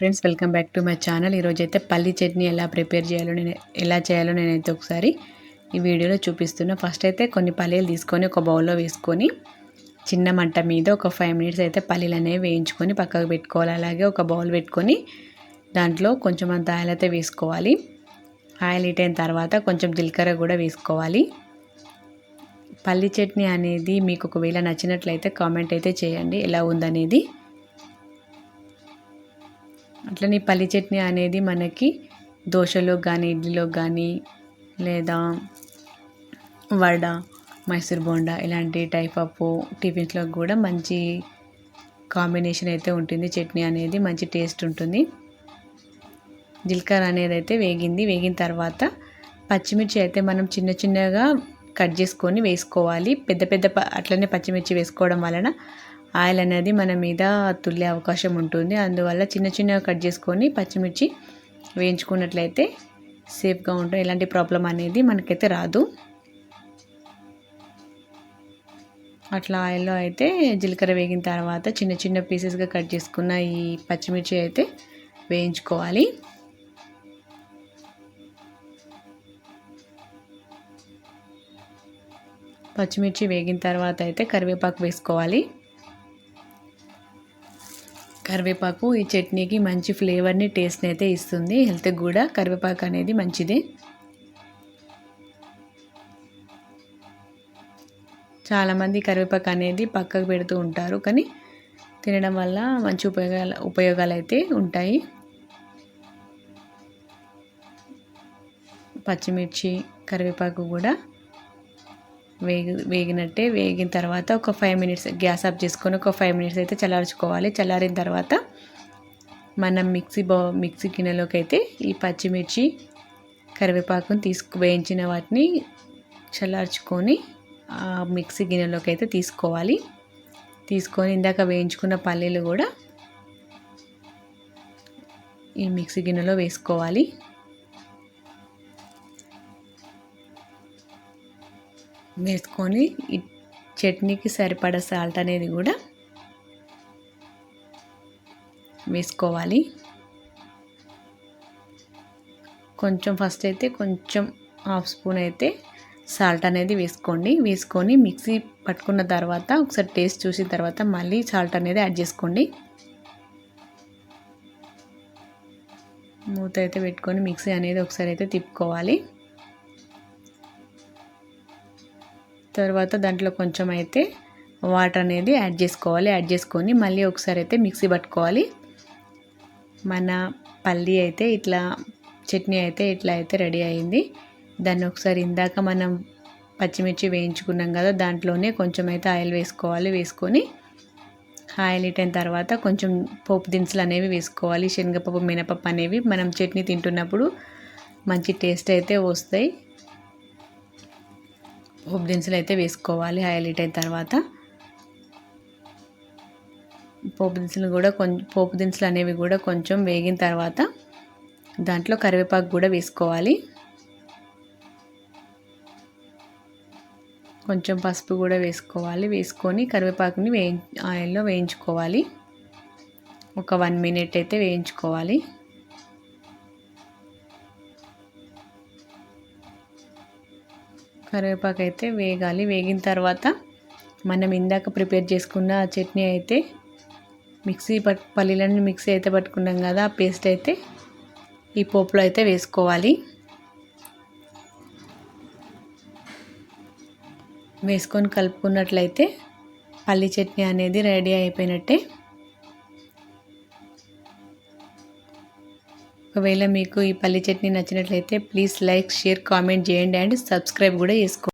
Friends welcome back to my channel. ఈరోజు అయితే పల్లి చట్నీ ఎలా ప్రిపేర్ చేయాలో నేను ఎలా చేయాలో నేనైతే ఒకసారి ఈ వీడియోలో చూపిస్తున్నా. ఫస్ట్ అయితే కొన్ని పల్లీలు తీసుకొని ఒక బౌల్లో వేసుకొని చిన్న మంట మీద ఒక ఫైవ్ మినిట్స్ అయితే పల్లీలు అనేవి వేయించుకొని పక్కకు పెట్టుకోవాలి. అలాగే ఒక బౌల్ పెట్టుకొని దాంట్లో కొంచెం అంత ఆయిల్ అయితే వేసుకోవాలి. ఆయిల్ హీట్ అయిన తర్వాత కొంచెం జీలకర్ర కూడా వేసుకోవాలి. పల్లి చట్నీ అనేది మీకు ఒకవేళ నచ్చినట్లయితే కామెంట్ అయితే చేయండి. ఎలా ఉందనేది అట్లనే పల్లి చట్నీ అనేది మనకి దోశలో కానీ ఇడ్లీలో కానీ లేదా వడ మైసూర్ బోండా ఇలాంటి టైప్ ఆఫ్ టిఫిన్స్లో కూడా మంచి కాంబినేషన్ అయితే ఉంటుంది. చట్నీ అనేది మంచి టేస్ట్ ఉంటుంది. జీలకర్ర అనేది అయితే వేగింది. వేగిన తర్వాత పచ్చిమిర్చి అయితే మనం చిన్న చిన్నగా కట్ చేసుకొని వేసుకోవాలి. పెద్ద పెద్ద అట్లనే పచ్చిమిర్చి వేసుకోవడం వలన ఆయిల్ అనేది మన మీద తుల్లే అవకాశం ఉంటుంది. అందువల్ల చిన్న చిన్నగా కట్ చేసుకొని పచ్చిమిర్చి వేయించుకున్నట్లయితే సేఫ్గా ఉంటాం ఎలాంటి ప్రాబ్లం అనేది మనకైతే రాదు. అట్లా ఆయిల్లో అయితే జీలకర్ర వేగిన తర్వాత చిన్న చిన్న పీసెస్గా కట్ చేసుకున్న ఈ పచ్చిమిర్చి అయితే వేయించుకోవాలి. పచ్చిమిర్చి వేగిన తర్వాత అయితే కరివేపాకు వేసుకోవాలి. కరివేపాకు ఈ చట్నీకి మంచి ఫ్లేవర్ని టేస్ట్ని అయితే ఇస్తుంది. హెల్త్కి కూడా కరివేపాకు అనేది మంచిది. చాలామంది కరివేపాకు అనేది పక్కకు పెడుతూ ఉంటారు కానీ తినడం వల్ల మంచి ఉపయోగాలు ఉపయోగాలు అయితే ఉంటాయి. పచ్చిమిర్చి కరివేపాకు కూడా వేగి వేగినట్టే వేగిన తర్వాత ఒక ఫైవ్ మినిట్స్ గ్యాస్ ఆఫ్ చేసుకొని ఒక ఫైవ్ మినిట్స్ అయితే చల్లార్చుకోవాలి. చల్లారిన తర్వాత మనం మిక్సీ బౌ మిక్సీ గిన్నెలోకి అయితే ఈ పచ్చిమిర్చి కరివేపాకుని తీసుకు వేయించిన వాటిని చల్లార్చుకొని ఆ మిక్సీ గిన్నెలోకి అయితే తీసుకోవాలి. తీసుకొని ఇందాక వేయించుకున్న పల్లీలు కూడా ఈ మిక్సీ గిన్నెలో వేసుకోవాలి. వేసుకొని ఈ చట్నీకి సరిపడ సాల్ట్ అనేది కూడా వేసుకోవాలి. కొంచెం ఫస్ట్ అయితే కొంచెం హాఫ్ స్పూన్ అయితే సాల్ట్ అనేది వేసుకోండి. వేసుకొని మిక్సీ పట్టుకున్న తర్వాత ఒకసారి టేస్ట్ చూసిన తర్వాత మళ్ళీ సాల్ట్ అనేది యాడ్ చేసుకోండి. మూత అయితే పెట్టుకొని మిక్సీ అనేది ఒకసారి అయితే తిప్పుకోవాలి. తర్వాత దాంట్లో కొంచెం అయితే వాటర్ అనేది యాడ్ చేసుకోవాలి. యాడ్ చేసుకొని మళ్ళీ ఒకసారి అయితే మిక్సీ పట్టుకోవాలి. మన పల్లి అయితే ఇట్లా చట్నీ అయితే ఇట్లా అయితే రెడీ అయింది. దాన్ని ఒకసారి ఇందాక మనం పచ్చిమిర్చి వేయించుకున్నాం కదా దాంట్లోనే కొంచెం అయితే ఆయిల్ వేసుకోవాలి. వేసుకొని ఆయిల్ ఇటైన తర్వాత కొంచెం పోపు దినుసులు అనేవి వేసుకోవాలి. శనగపప్పు మినపప్పు అనేవి మనం చట్నీ తింటున్నప్పుడు మంచి టేస్ట్ అయితే వస్తాయి. పోపు దినుసులు అయితే వేసుకోవాలి హైలైట్ అయిన తర్వాత. పోపు దినుసులు కూడా కొంచెం పోపు దినుసులు అనేవి కూడా కొంచెం వేగిన తర్వాత దాంట్లో కరివేపాకు కూడా వేసుకోవాలి. కొంచెం పసుపు కూడా వేసుకోవాలి వేసుకొని కరివేపాకుని వేయి ఆయిల్లో వేయించుకోవాలి. ఒక వన్ మినిట్ అయితే వేయించుకోవాలి. కరివేపాకు అయితే వేగాలి. వేగిన తర్వాత మనం ఇందాక ప్రిపేర్ చేసుకున్న చట్నీ అయితే మిక్సీ పట్ పల్లీలన్నీ మిక్సీ అయితే పట్టుకున్నాం కదా ఆ పేస్ట్ అయితే ఈ పోపులో అయితే వేసుకోవాలి. వేసుకొని కలుపుకున్నట్లయితే పల్లి చట్నీ అనేది రెడీ అయిపోయినట్టే. ఒకవేళ మీకు ఈ పల్లి చట్నీ నచ్చినట్లయితే ప్లీజ్ లైక్ షేర్ కామెంట్ చేయండి. అండ్ సబ్స్క్రైబ్ కూడా చేసుకోండి.